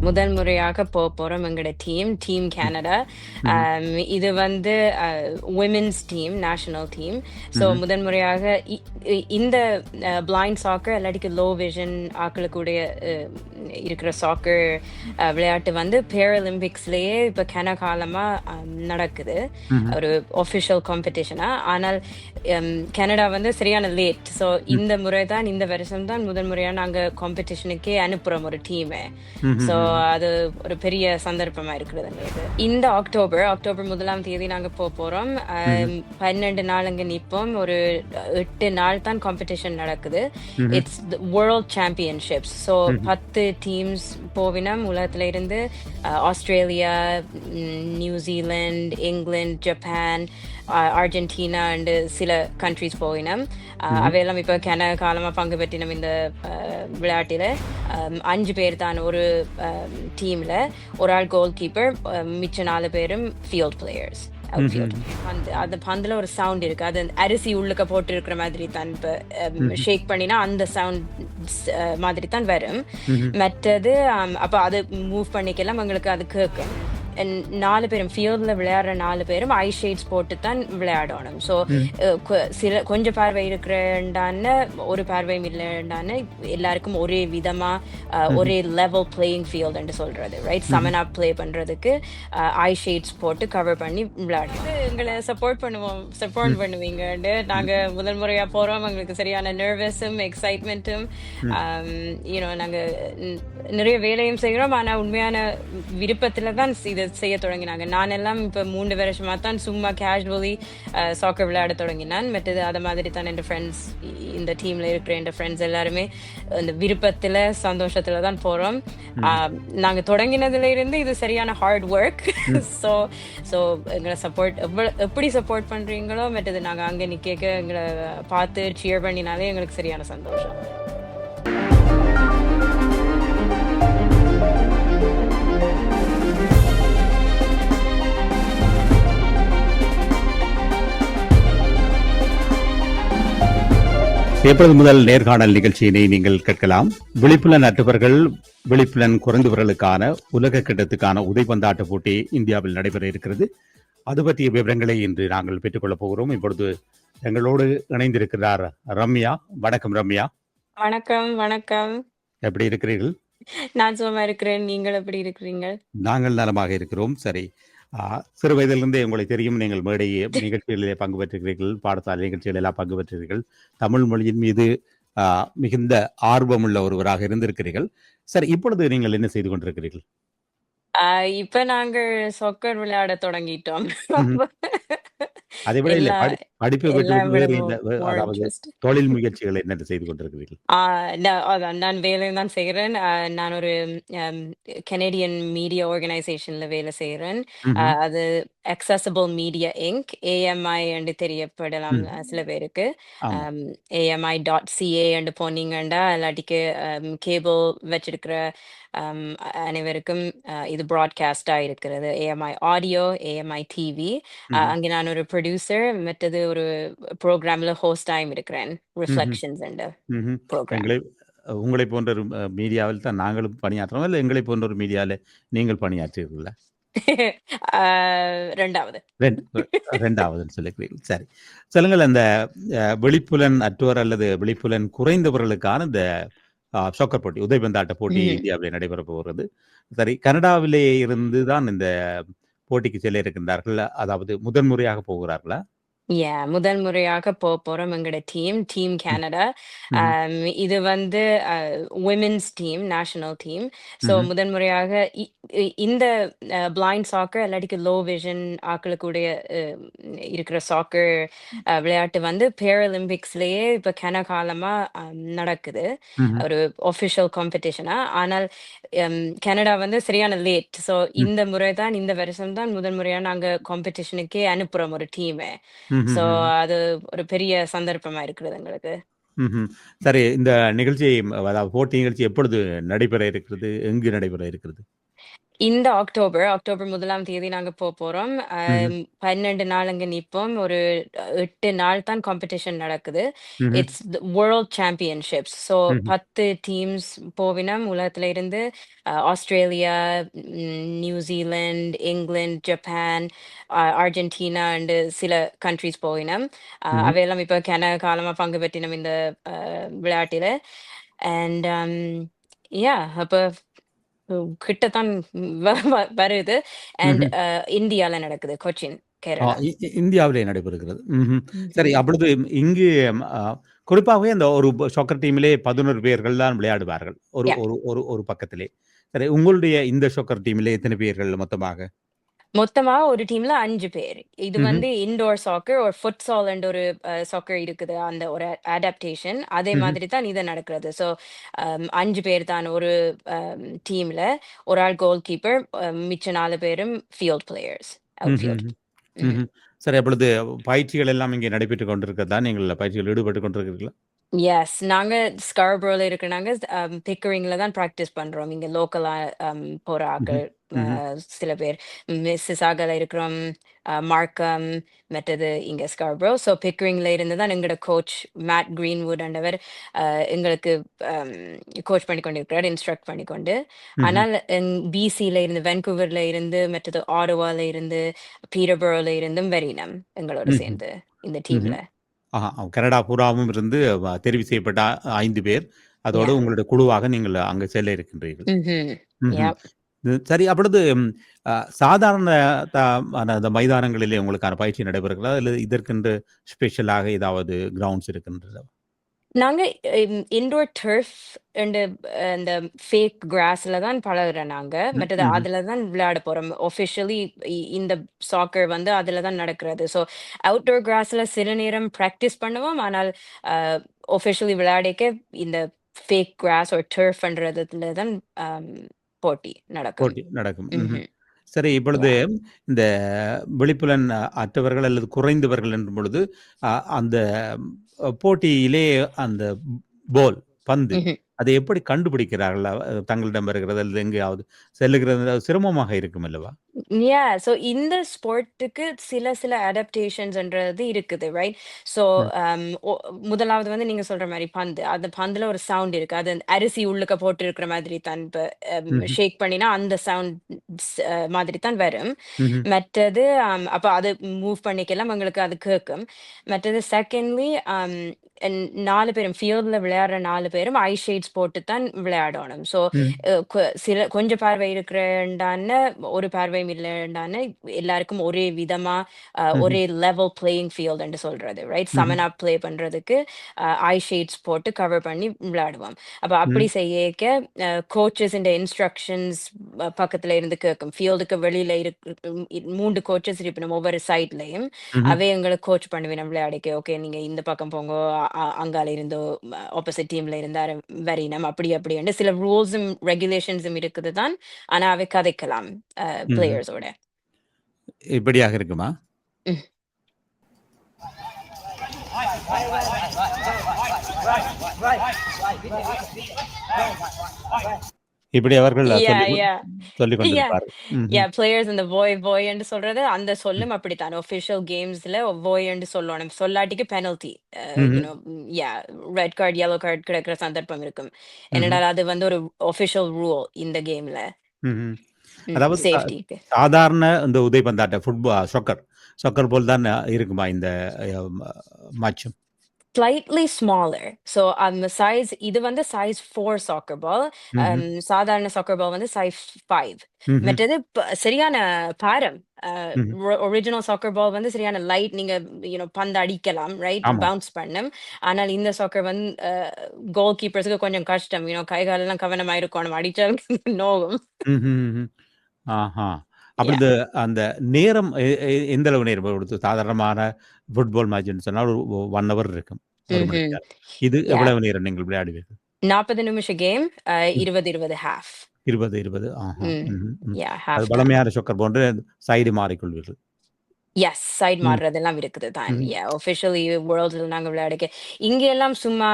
முதல் முறையாக போக போறோம் எங்களோட டீம் டீம் கனடா இது வந்து women's team national team so முதல் முறையாக இந்த பிளைண்ட் சாக்கர் இல்லாட்டிக்கு லோ விஷன் ஆக்களுக்குடைய இருக்கிற சாக்கர் விளையாட்டு வந்து பேரலிம்பிக்ஸ்லயே இப்போ கன காலமா நடக்குது. ஒரு ஒஃபிஷியல் காம்படிஷனா ஆனால் கனடா வந்து சரியான லேட் ஸோ இந்த முறை தான் இந்த வருஷம் தான் முதல் முறையா நாங்க காம்படிஷனுக்கே அனுப்புறோம் ஒரு டீமை ஸோ அது ஒரு பெரிய சந்தர்ப்பமா இருக்கிறது எங்களுக்கு இந்த அக்டோபர் அக்டோபர் முதலாம் தேதி நாங்க போக போறோம். அஹ், பன்னெண்டு நாள் அங்க நிப்போம். ஒரு எட்டு நாள் தான் காம்படிஷன் நடக்குது. இட்ஸ் வேர்ல்ட் சாம்பியன்ஷிப்ஸ் ஸோ பத்து டீம்ஸ் போவினம். உலகத்துல இருந்து Australia New Zealand England Japan Argentina and சில கண்ட்ரிஸ் போயினோம். அவையெல்லாம் இப்போ கன காலமாக பங்கு பெற்றினோம் இந்த விளையாட்டில். அஞ்சு பேர் தான் ஒரு டீமில் ஒரு ஆள் கோல் கீப்பர் மிச்ச நாலு பேரும் ஃபீல்ட் பிளேயர்ஸ் அந்த பந்துல ஒரு சவுண்ட் இருக்கு. அது அரிசி உள்ளுக்க போட்டு இருக்கிற மாதிரி தான் இப்போ ஷேக் பண்ணினா அந்த சவுண்ட் மாதிரி தான் வரும். மற்றது அப்ப அது மூவ் பண்ணிக்கலாம் உங்களுக்கு அது கேட்கும் நாலு பேரும் ஃபீல்டில் விளையாடுற நாலு பேரும் ஐ ஷேட்ஸ் போட்டு தான் விளையாடணும் ஸோ சில கொஞ்சம் பார்வை இருக்கிறண்டான ஒரு பார்வையும் இல்லைண்டான எல்லாருக்கும் ஒரே விதமா அஹ், ஒரே லெவல் பிளேயிங் ஃபீல்டுன்னு சொல்றது ரைட் சமனா ப்ளே பண்றதுக்கு ஐ ஷேட்ஸ் போட்டு கவர் பண்ணி விளையாடுறது எங்களை சப்போர்ட் பண்ணுவோம் சப்போர்ட் பண்ணுவீங்கன்னு நாங்க முதல் முறையா போறோம். எங்களுக்கு சரியான நர்வஸும் எக்ஸைட்மெண்ட்டும் யூனோ நாங்க ந- நிறைய வேலையும் செய்கிறோம் ஆனா உண்மையான விருப்பத்துல தான் இதை செய்ய தொடங்கினாங்க. நான் எல்லாம் இப்ப மூன்று வருஷமா தான் சும்மா கேஷுவலி சாக்கர் விளையாட தொடங்கினான். மற்றது அதை மாதிரி தான் என் ஃப்ரெண்ட்ஸ் இந்த டீம்ல இருக்கிற என் ஃப்ரெண்ட்ஸ் எல்லாருமே இந்த விருப்பத்துல சந்தோஷத்துல தான் நாங்க தொடங்கினதுல இருந்து இது சரியான ஹார்ட் ஒர்க் ஸோ ஸோ எங்களை சப்போர்ட் எப்படி சப்போர்ட் பண்றீங்களோ மற்றது நாங்க அங்க நிக்க எங்களை பார்த்து சியர் பண்ணினாலே எங்களுக்கு சரியான சந்தோஷம். எப்பொழுது முதல் நேர்காணல் நிகழ்ச்சியினை நீங்கள் கேட்கலாம். விழிப்புலன் அற்றவர்கள் விழிப்புலன் குறைந்தவர்களுக்கான உலக கிட்டத்துக்கான உதைபந்தாட்ட போட்டி இந்தியாவில் நடைபெற இருக்கிறது. அது பற்றிய விவரங்களை இன்று நாங்கள் பெற்றுக்கொள்ளப் போகிறோம். இப்பொழுது எங்களோடு இணைந்திருக்கிறார் ரம்யா. வணக்கம் ரம்யா. வணக்கம் வணக்கம். எப்படி இருக்கிறீர்கள்? நான் சும்மா இருக்கிறேன். நீங்கள் எப்படி இருக்கிறீங்க நாங்கள் நலமாக இருக்கிறோம். சரி. சிறு வயதிலிருந்தே உங்களை தெரியும் நீங்கள் மேடை நிகழ்ச்சிகளிலே பங்கு பெற்றிருக்கிறீர்கள் பாடசாலை நிகழ்ச்சிகள் எல்லாம் பங்கு பெற்றிருக்கிறீர்கள். தமிழ் மொழியின் மீது மிகுந்த ஆர்வமுள்ள ஒருவராக இருந்திருக்கிறீர்கள். சரி இப்பொழுது நீங்கள் என்ன செய்து கொண்டிருக்கிறீர்கள்? இப்ப நாங்கள் சொக்கர் விளையாட தொடங்கிட்டோம். அதை விட படிப்பை விட்டு வேறு இந்த அதாவது. தொழில் முயற்சிகளை என்ன செய்து கொண்டிருக்கிறீர்கள்? நான் வேலையும் தான் செய்கிறேன். நான் ஒரு கனேடியன் மீடியா ஆர்கனைசேஷன்ல வேலை செய்கிறேன். அது accessible மீடியா இங்க் ஏஎம்ஐ என்று தெரியப்படலாம் சில பேருக்கு. ஏஎம்ஐ டாட் சிஏ என்று போனீங்கன்னா இல்லாட்டிக்கு கேபிள் வச்சிருக்கிற அனைவருக்கும் இது ப்ராட்காஸ்டாக இருக்கிறது. AMI audio AMI TV. அங்கே நான் ஒரு ப்ரொடியூசர் மற்றது ஒரு ப்ரோக்ராமில் ஹோஸ்டாயும் இருக்கிறேன். ரிஃப்ளெக்ஷன்ஸ் என்ற. ப்ரோக்ராம் உங்களை போன்ற ஒரு மீடியாவில் தான் நாங்களும் பணியாற்றுறோம்? இல்லை எங்களை போன்ற ஒரு மீடியாவில் நீங்கள் பணியாற்றுகிறீர்களா ரெண்டாவது. ரெண்டு ரெண்டாவதுன்னு சொல்லிக்கிறீர்கள். சரி. சொல்லுங்கள் அந்த அஹ், விழிப்புலன் அற்றோர் அல்லது விழிப்புலன் குறைந்தவர்களுக்கான இந்த சொக்கர் போட்டி உதைபந்தாட்ட போட்டி. இந்தியாவில் நடைபெற போகிறது. சரி கனடாவிலே இருந்து தான் இந்த போட்டிக்கு செல்ல இருக்கின்றார்கள். அதாவது முதன்முறையாக போகிறார்களா? யா முதல் முறையாக போக போறோம் எங்களோட டீம் டீம் கனடா ம்ஹும். இது வந்து women's team national team so ம்ஹும். முதல் முறையாக இ- இ- இந்த பிளைண்ட் சாக்கர் இல்லாட்டிக்கு லோ விஷன் ஆக்களுக்குடைய இருக்கிற சாக்கர் விளையாட்டு வந்து பேரலிம்பிக்ஸ்லயே இப்போ கன காலமா நடக்குது ம்ஹும். ஒரு ஒஃபிஷியல் காம்படிஷனா ஆனால் ஹம், கனடா வந்து சரியான லேட் ஸோ ம். இந்த முறை தான் இந்த வருஷம் தான் முதல் முறையா நாங்க காம்படிஷனுக்கே அனுப்புறோம் ஒரு டீமை ஸோ ம்ஹும். அது ஒரு பெரிய சந்தர்ப்பமா இருக்கிறது எங்களுக்கு. சரி இந்த நிகழ்ச்சி அதாவது போட்டி நிகழ்ச்சி எப்பொழுது நடைபெற இருக்கிறது எங்கு நடைபெற இருக்கிறது இந்த அக்டோபர் அக்டோபர் முதலாம் தேதி நாங்க போ போறோம் ம்ஹ்ம். அம், பன்னெண்டு நாள் அங்க நிப்போம் ஒரு எட்டு நாள் தான் காம்படிஷன் நடக்குது ம்ஹ்ம். இட்ஸ் வேர்ல்ட் சாம்பியன்ஷிப்ஸ் ஸோ ம்ஹ்ம். பத்து டீம்ஸ் போவினம் உலகத்துல இருந்து அஹ், ஆஸ்திரேலியா ம், New Zealand England Japan ah, Argentina and சில கண்ட்ரிஸ் போவினம் அஹ், ம்ஹ்ம். அவையெல்லாம் இப்போ கன காலமா பங்கு பெற்றினோம் இந்த அஹ், விளையாட்டில அண்ட் யா அப்போ கிட்டத்தான் வ- வருது அண்ட் ம்ஹ்ம். இந்தியால நடக்குது கொச்சின் ஆ, கேரளா இ இ இந்தியாவிலே நடைபெறுகிறது. ம்ஹ்ம். சரி ம்ஹும். அப்பொழுது இங்கு அ குறிப்பாகவே அந்த ஒரு ப சாக்கர் டீமிலே 11 பேர்கள் தான் விளையாடுவார்கள். ஒரு யா ஒரு ஒரு ஒரு பக்கத்திலே. சரி உங்களுடைய இந்த சாக்கர் டீமிலே எத்தனை பேர்கள் மொத்தமாக? மொத்தமா ஒரு டீம்ல அஞ்சு பேர் இது ம்ஹ்ம். வந்து இன்டோர் சாக்கர் ஒரு ஃபுட்சால் அண்ட் ஒரு சாக்கர் இருக்குது அந்த ஒரு அடாப்டேஷன் அதே ம்ஹ்ம். மாதிரி தான் இது நடக்கிறது ஸோ அஞ்சு பேர் தான் ஒரு டீம்ல ஒரு ஆள் கோல் கீப்பர் மிச்ச நாலு பேரும் ஃபீல்ட் பிளேயர்ஸ் அவுட் ஃபீல்ட் ம்ஹ்ம். ம்ஹ்ம். சரி அப்பொழுது பயிற்சிகள் எல்லாம் இங்கே நடைபெற்றுக் கொண்டிருக்கிறதா? நீங்கள் பயிற்சியில் ஈடுபட்டுக் கொண்டிருக்கிறீர்களா? எஸ் நாங்க ஸ்கார்பரோல இருக்கிறனாங்க பிக்கரிங்ல தான் ப்ராக்டிஸ் பண்றோம் இங்க லோக்கலா போற ம்ஹ்ம். சில பேர் மிஸ்ஸிசாகல இருக்கிறோம் மார்க்கம் மற்றது இங்க ஸ்கார்பரோ ஸோ பிக்கரிங்ல இருந்து தான் எங்களோட கோச் மேட் கிரீன்வுட் ஆண்டவர் அஹ், எங்களுக்கு கோச் பண்ணி கொண்டிருக்கிறார் இன்ஸ்ட்ரக்ட் பண்ணி கொண்டு ம்ஹ்ம். ஆனால் பிசியில இருந்து வென்கூவர்ல இருந்து மற்றது ஆரோவால இருந்து பீரபரோல இருந்தும் வெரினம் எங்களோட ம்ஹ்ம். சேர்ந்து இந்த ம்ஹ்ம். டீம்ல ஆஹா, கனடா பூராவும் இருந்து வ தெரிவு செய்யப்பட்ட 5 பேர். அதோடு உங்களுடைய குழுவாக நீங்கள் அங்கு செல்ல இருக்கின்றீர்கள். ம்ஹ்ம். இது சரி அப்பொழுது அ சாதாரண த ஆன அந்த மைதானங்களிலே உங்களுக்கான பயிற்சி நடைபெறுகிறதா? அல்லது இதற்கென்று ஸ்பெஷலாக ஏதாவது கிரவுண்ட்ஸ் இருக்கின்றதா? நாங்க இன்டோர் டர்ஃப் அண்ட் அந்த ஃபேக் கிராஸ்ல தான் பழகுறோம் நாங்க மற்றது ம்ஹ்ம். அதுல தான் விளையாட போறோம் ஒஃபிஷியலி இந்த சாக்கர் வந்து அதுல தான் நடக்கிறது ஸோ அவுட்டோர் கிராஸ்ல சில நேரம் ப்ராக்டிஸ் பண்ணுவோம் ஆனால் ஒஃபிஷியலி விளையாடிக்க இந்த ஃபேக் கிராஸ் ஒரு டர்ஃப்ன்றதுல தான் ஆம், போட்டி நடக்கும் போட்டி நடக்கும். ம்ஹ்ம். ம்ஹும். சரி இப்பொழுது இந்த விழிப்புலன் அற்றவர்கள் அல்லது குறைந்தவர்கள் என்னும் பொழுது, அ அந்த போட்டியிலே அந்த பால் பந்து. அதை எப்படி கண்டுபிடிக்கிறார்கள்? தங்களிடம் வருகிறது அல்லது எங்கேயாவது செல்லுகிறது சிரமமாக இருக்கும் அல்லவா? யா ஸோ இந்த ஸ்போர்ட்டுக்கு சில சில அடாப்டேஷன்ஸ்ன்றது இருக்குது ரைட் ஸோ ம். முதலாவது வந்து நீங்க சொல்ற மாதிரி பந்து அந்த பந்துல ஒரு சவுண்ட் இருக்கு அது அரிசி உள்ளுக்க போட்டு இருக்கிற மாதிரி தான். ஷேக் பண்ணினா அந்த சவுண்ட் மாதிரி தான் வரும். மற்றது um, அப்போ அது மூவ் பண்ணிக்கலாம் உங்களுக்கு அது கேட்கும் மற்றது செகண்ட்லி நாலு பேரும் ஃபீல்டில் விளையாடுற நாலு பேரும் ஐ ஷேட்ஸ் போட்டு தான் விளையாடணும் ஸோ ம். சில கொஞ்சம் பார்வை இருக்கிறண்டான ஒரு பார்வையும் இல்லைண்டான எல்லாருக்கும் ஒரே விதமா. ஒரே லெவல் பிளேயிங் ஃபீல்டுன்னு சொல்றது ரைட். சமனா ப்ளே பண்றதுக்கு ஐ ஷேட்ஸ் போட்டு கவர் பண்ணி விளையாடுவோம் அப்போ அப்படி. செய்யக்க கோச்சஸ் இந்த இன்ஸ்ட்ரக்ஷன்ஸ் பக்கத்துல இருந்து கேட்கும் ஃபீல்டுக்கு வெளியில இருக்கு மூன்று கோச்சஸ் இருப்பினும் ஒவ்வொரு சைட்லயும். அவை எங்களை கோச் பண்ணுவேன் விளையாடிக்க ஓகே நீங்க இந்த பக்கம் போங்க அங்கால இருந்தோ ஆப்போசிட் டீம்ல இருந்தாரு வெறினம் அப்படி அப்படி சில ரூல்ஸும் ரெகுலேஷன்ஸும் இருக்குது தான் ஆனா அவை கதைக்கலாம். பிளேயர்ஸோட இப்படியாக இருக்குமா? இப்படி அவர்கள் யா சொல்லி யா சொல்லிக் யா கொண்டிருப்பார்கள். யா ம்ஹ்ம். பிளேயர்ஸ் இந்த voy என்று சொல்றது அந்த. சொல்லும் அப்படித்தான் ஒஃபிஷியல் கேம்ஸ்ல voy என்று சொல்லணும் சொல்லாட்டிக்கு பெனல்டி யா ரெட் கார்டு yellow கார்டு கிடைக்கிற சந்தர்ப்பம் இருக்கும். என்னடா அது வந்து ஒரு ஒஃபிஷியல் ரூல் இந்த கேம்ல. அதாவது சாதாரண இந்த உதைப்பந்தாட்ட ஃபுட்பால் சொக்கர் சொக்கர் போல் தான் இருக்குமா இந்த மேட்சும்? Slightly smaller so அந்த சைஸ் இது வந்து சைஸ் ஃபோர் சாக்கர் பால் ம்ஹ்ம். சாதாரண சாக்கர் பால் வந்து சைஸ் ஃபைவ் ம்ஹ்ம். மற்றது ப- சரியான பாரம் ம்ஹ்ம். ஒரிஜினல் சாக்கர் பால் வந்து சரியான லைட் நீங்க யூனோ பந்து அடிக்கலாம் ரைட் ஆமா. பவுன்ஸ் பண்ணும் ஆனால் இந்த சாக்கர் வந்து கோல் கீப்பர்ஸுக்கு கொஞ்சம் கஷ்டம் யூனோ கை காலெல்லாம் கவனமா இருக்கணும் அடிச்சாலும் ம்ஹ்ம். ம்ஹ்ம். ஆஹா! அப்ப யா இந்த அந்த நேரம் எ எ எந்த அளவு நேரம் கொடுத்து சாதாரணமான ஃபுட்பால் மேட்ச்ன்னு சொன்னால் ஒரு 1 ஹவர் இருக்கும். 1 மணி ம்ஹ்ம். நேரம். இது யா எவ்வளவு நேரம் நீங்கள் விளையாடுவீர்கள்? நாற்பது நிமிஷம் கேம் ம். இருபது இருபது ஹாஃப் 20, 20 ஆஹா. ம் ம்ஹ்ம். ம். யா அது ஹாஃப் டைம் பழமையான சொக்கர் போன்று சைடு மாறிக்கொள்வீர்கள். எஸ் சைட் ம். மாறுறதெல்லாம் இருக்குது தான். யா ஒஃபிஷியலி வேர்ல்ட்ல நாங்க விளையாடிக்க இங்க எல்லாம் சும்மா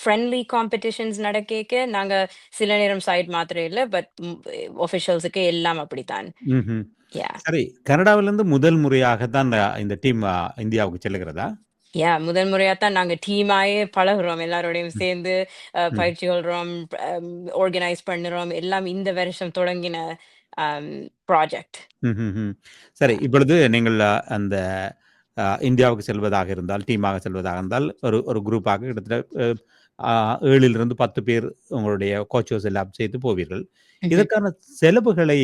ஃப்ரெண்ட்லி காம்படிஷன்ஸ் நடக்க நாங்க சில நேரம் சைட் மாத்திரம் இல்லை பட் ஒஃபிஷியல்ஸுக்கு எல்லாம் அப்படித்தான் ம்ஹ்ம். யா சரி கனடாவிலிருந்து முதல் முறையாக தான் இந்த டீம் அ, இந்தியாவுக்கு செல்லுகிறதா? யா முதல் முறையா தான் நாங்க டீமாயே பழகுறோம் எல்லாரோடையும் ம். சேர்ந்து அஹ், ம். பயிற்சி கொள்றோம் ஆர்கனைஸ் பண்ணுறோம் எல்லாம் இந்த வருஷம் தொடங்கின ப்ராஜெக்ட். சரி இப்பொழுது நீங்கள் அந்த இந்தியாவுக்கு செல்வதாக இருந்தால் டீமாக செல்வதாக இருந்தால் ஒரு ஒரு குரூப்பாக கிட்டத்தட்ட 7லிருந்து 10 பேர் உங்களுடைய கோச்சஸ் எல்லாம் சேர்த்து போவீர்கள். இதற்கான செலவுகளை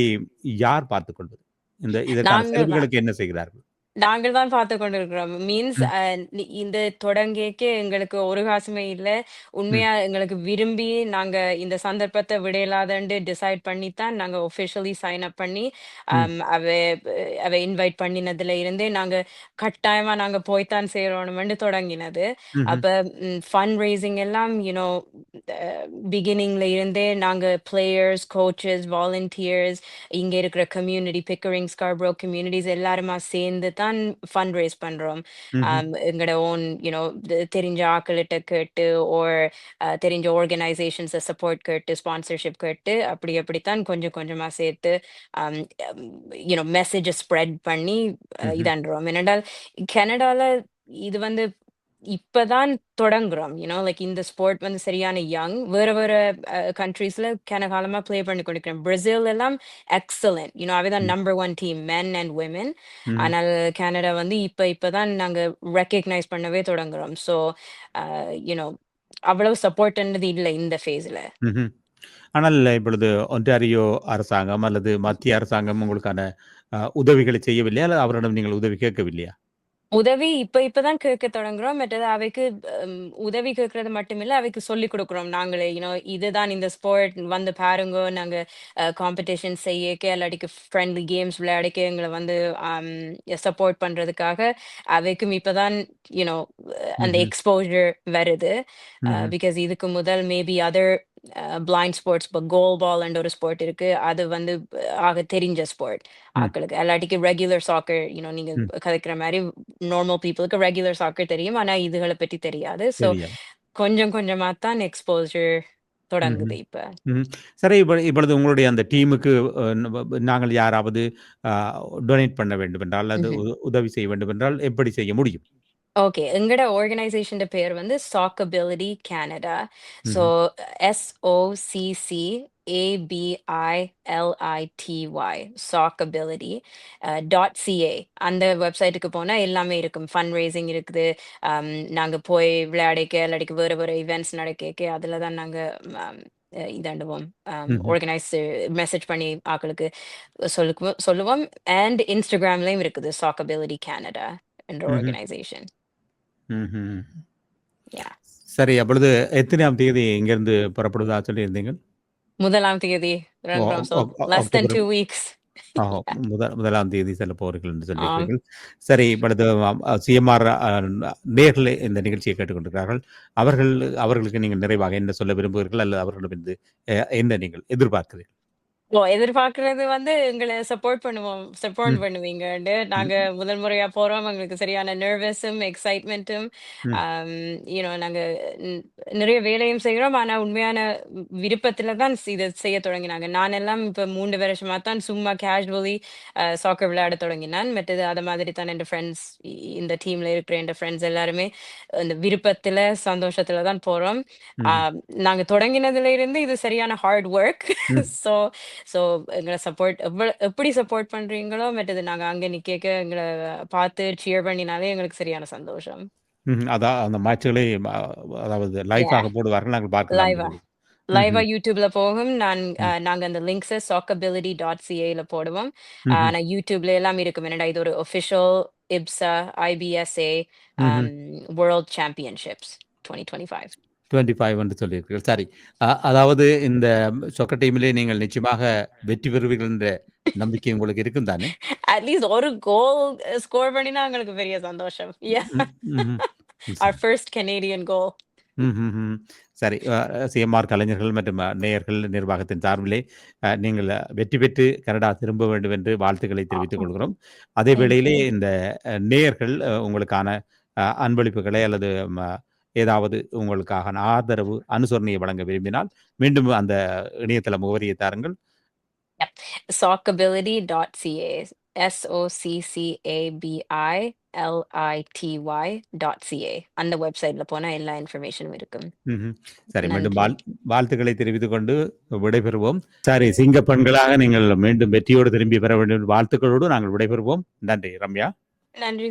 யார் பார்த்துக் கொள்வது? இந்த இதற்கான செலவுகளுக்கு என்ன செய்கிறார்கள்? நாங்கள் தான் பார்த்து கொண்டிருக்கிறோம் மீன்ஸ் ம். இந்த தொடங்கிக்கு எங்களுக்கு ஒரு காசுமே இல்லை ம். உண்மையா எங்களுக்கு விரும்பி நாங்க இந்த சந்தர்ப்பத்தை விடையலாதன்னு டிசைட் பண்ணி தான் நாங்க ஒஃபிஷியலி சைன் அப் பண்ணி ம். அவ அவ இன்வைட் பண்ணினதுல இருந்தே நாங்க கட்டாயமா நாங்க போய்த்தான் சேரணும்னு தொடங்கினது ம்ஹ்ம். அப்ப ஃபண்ட் ரைசிங் எல்லாம் யூனோ பிகினிங்ல இருந்தே நாங்க பிளேயர்ஸ் கோச்சஸ் வாலண்டியர்ஸ் இங்க இருக்கிற கம்யூனிட்டி பிக்கரிங் ஸ்கார்ப்ரோ கம்யூனிட்டிஸ் எல்லாருமா சேர்ந்து தான் ஃபண்ட் ரைஸ் பண்றோம். எங்களோட ஓன் யூனோ தெரிஞ்ச ஆக்கள்கிட்ட கேட்டு ஓர் தெரிஞ்ச ஆர்கனைசேஷன்ஸை சப்போர்ட் கேட்டு ஸ்பான்சர்ஷிப் கேட்டு அப்படி அப்படித்தான் கொஞ்சம் கொஞ்சமா சேர்த்து யூனோ மெசேஜை ஸ்ப்ரெட் பண்ணி. இதன்றோம் ஏனென்றால் கனடால இது வந்து இப்பதான் தொடங்குறோம் யூனோ லைக் இந்த ஸ்போர்ட் வந்து சரியான யங் வேற வேற கண்ட்ரீஸ்ல கனகாலமா ப்ளே பண்ணி கொண்டிருக்கிறோம் பிரேசில் எல்லாம் எக்ஸலண்ட் யூனோ அவைதான். Number one team men and women ம். ஆனால் கனடா வந்து இப்ப இப்பதான் நாங்க ரெக்கக்னைஸ் பண்ணவே தொடங்குறோம் ஸோ யூனோ அவ்வளவு சப்போர்ட்ன்றது இல்லை இந்த ஃபேஸ்ல. ஆனால் இப்பொழுது ஒன்டாரியோ அரசாங்கம் அல்லது மத்திய அரசாங்கம் உங்களுக்கான உதவிகளை செய்யவில்லையா? அல்லது அவரிடம் நீங்கள் உதவி கேட்கவில்லையா? உதவி இப்ப இப்பதான் கேட்க தொடங்குறோம் மற்றது அவைக்கு ஹம், உதவி கேட்கறது மட்டுமில்ல அவைக்கு சொல்லி கொடுக்குறோம் நாங்களே யூனோ இதுதான் இந்த ஸ்போர்ட் வந்து பாருங்க நாங்க காம்படிஷன் செய்யக்க இல்லாட்டிக்கு ஃப்ரெண்ட்லி கேம்ஸ் விளையாடிக்க எங்களை வந்து சப்போர்ட் பண்றதுக்காக அவைக்கும் இப்பதான் யூனோ அந்த ம்ஹ்ம். எக்ஸ்போஜர் வருது ம்ஹ்ம். பிகாஸ் இதுக்கு முதல் மேபி அதர் பிளைண்ட் ஸ்போர்ட்ஸ் இப்போ கோல் பால் ஒரு ஸ்போர்ட் இருக்கு அது வந்து ஆக தெரிஞ்ச ஸ்போர்ட். ஆக்களுக்கு இல்லாட்டிக்கு ரெகுலர் சாக்கர் யூனோ நீங்க. கதைக்கிற மாதிரி நார்மல் பீப்புளுக்கு ரெகுலர் சாக்கர் தெரியும் ஆனா இதுகளை பற்றி தெரியாது ஸோ. கொஞ்சம் கொஞ்சமா தான் எக்ஸ்போஜர் தொடங்குது. இப்ப. சரி இப்ப இப்பொழுது உங்களுடைய அந்த டீமுக்கு நாங்கள் யாராவது டொனேட் பண்ண வேண்டும் என்றால் அல்லது உதவி செய்ய வேண்டும் என்றால் எப்படி செய்ய முடியும்? ஓகே எங்களோட ஆர்கனைசேஷன் பேர் வந்து சாக்கபிலிட்டி கனடா ஸோ ம்ஹ்ம். எஸ்ஓசிசி ஏபிஐஎல்ஐடிஒய் சாக்கபிலிட்டி டாட் சிஏ அந்த வெப்சைட்டுக்கு போனால் எல்லாமே இருக்கும். ஃபண்ட் ரேசிங் இருக்குது நாங்கள் போய் விளையாடிக்க இல்லாட்டிக்கு வேறு வேறு ஈவெண்ட்ஸ் நடக்க அதில் தான் நாங்கள் இதாண்டுவோம். ம்ஹ்ம். ஆர்கனைஸ் மெசேஜ் பண்ணி ஆக்களுக்கு சொல்லுவோம் சொல்லுவோம். அண்ட் இன்ஸ்டாகிராம்லேயும் இருக்குது சாக்கபிலிட்டி கனடா என்ற ம்ஹ்ம். ஆர்கனைசேஷன் ம்ஹ்ம். யா சரி அப்பொழுது எத்தனாம் தேதி இங்கிருந்து புறப்படுவதா சொல்லியிருந்தீங்க? முதலாம் தேதி ஓ, ரெண்டாம் ஸோ அக்- அக்- less than October two weeks ஆ, முதல் முதலாம் தேதி செல்ல போகிறீர்கள் என்று ஆம் சொல்லியிருக்கிறீர்கள். சரி இப்பொழுது சிஎம்ஆர் நேரில் இந்த நிகழ்ச்சியை கேட்டுக்கொண்டிருக்கிறார்கள். அவர்கள் அவர்களுக்கு நீங்கள் நிறைவாக என்ன சொல்ல விரும்புகிறீர்கள் அல்லது அவர்களிடமிருந்து அ, என்ன நீங்கள் எதிர்பார்க்கிறீர்கள்? ஓ எதிர்பார்க்கறது வந்து எங்களை சப்போர்ட் பண்ணுவோம் சப்போர்ட் ம். பண்ணுவீங்கன்னு நாங்க ம். முதல் முறையா போறோம் எங்களுக்கு சரியான நர்வஸும் எக்ஸைட்மெண்ட்டும் ம். யூனோ நாங்க நிறைய வேலையும் செய்கிறோம் ஆனா உண்மையான விருப்பத்துல தான் இதை செய்ய தொடங்கினாங்க நான் எல்லாம் இப்ப மூன்று வருஷமா தான் சும்மா கேஷுவலி சாக்கர் விளையாட தொடங்கினான் மற்றது அது மாதிரி தான் என் ஃப்ரெண்ட்ஸ் இந்த டீம்ல இருக்கிற என் ஃப்ரெண்ட்ஸ் எல்லாருமே அந்த விருப்பத்துல சந்தோஷத்துல தான் போறோம் ம். ஆஹ் நாங்க தொடங்கினதுல இருந்து இது சரியான ஹார்ட் ஒர்க் ம். ஸோ ஸோ எங்களை சப்போர்ட் எவ்வளோ எப்படி சப்போர்ட் பண்றீங்களோ மற்றது நாங்க அங்க நிக்க எங்களை பார்த்து சியர் பண்ணினாலே எங்களுக்கு சரியான சந்தோஷம். அதான் அந்த மேட்சுகளை அதாவது லைவாக போடுவார்கள் நாங்கள் பார்க்கலாம் லைவா. லைவா. யூடியூப்ல போகும் நான் நாங்க அந்த லிங்க்ஸை சாக்கபிலிட்டி டாட் சிஏல போடுவோம். ஆனா யூடியூப்ல எல்லாம் இருக்கும் என்னடா இது ஒரு official IBSA IBSA. World championships twenty twenty five 25 என்று சொல்லியிருக்கிறீர்கள். சரி. அதாவது இந்த சொக்கர் டீமிலே நீங்கள் நிச்சயமாக வெற்றி பெறுவீர்கள் என்ற நம்பிக்கை உங்களுக்கு இருக்கும் தானே? அட்லீஸ்ட் ஒரு கோல் ஸ்கோர் பண்ணினா எங்களுக்கு பெரிய சந்தோஷம் our first Canadian goal. சரி சிஎம்ஆர் கலைஞர்கள் மற்றும் நேயர்கள் நிர்வாகத்தின் சார்பிலே நீங்கள் வெற்றி பெற்று கனடா திரும்ப வேண்டும் என்று வாழ்த்துக்களை தெரிவித்துக் கொள்கிறோம் அதே வேளையிலே. இந்த நேயர்கள் உங்களுக்கான அன்பளிப்புகளை அல்லது ஏதாவது உங்களுக்காக ஆதரவு அனுசரணையை வழங்க விரும்பினால் மீண்டும் அந்த இணையதள முகவரியை தாருங்கள். Sockability.ca. S O C C A B I L I T Y dot ca. அந்த வெப்சைட்ல போனா எல்லா இன்ஃபர்மேஷனும் இருக்கும். சரி மீண்டும் வாழ்த்துக்களை தெரிவித்துக் கொண்டு விடைபெறுவோம். சரி சிங்க பெண்களாக நீங்கள் மீண்டும் வெற்றியோடு திரும்பி பெற வேண்டும் வாழ்த்துக்களோடு நாங்கள் விடைபெறுவோம். நன்றி ரம்யா. நன்றி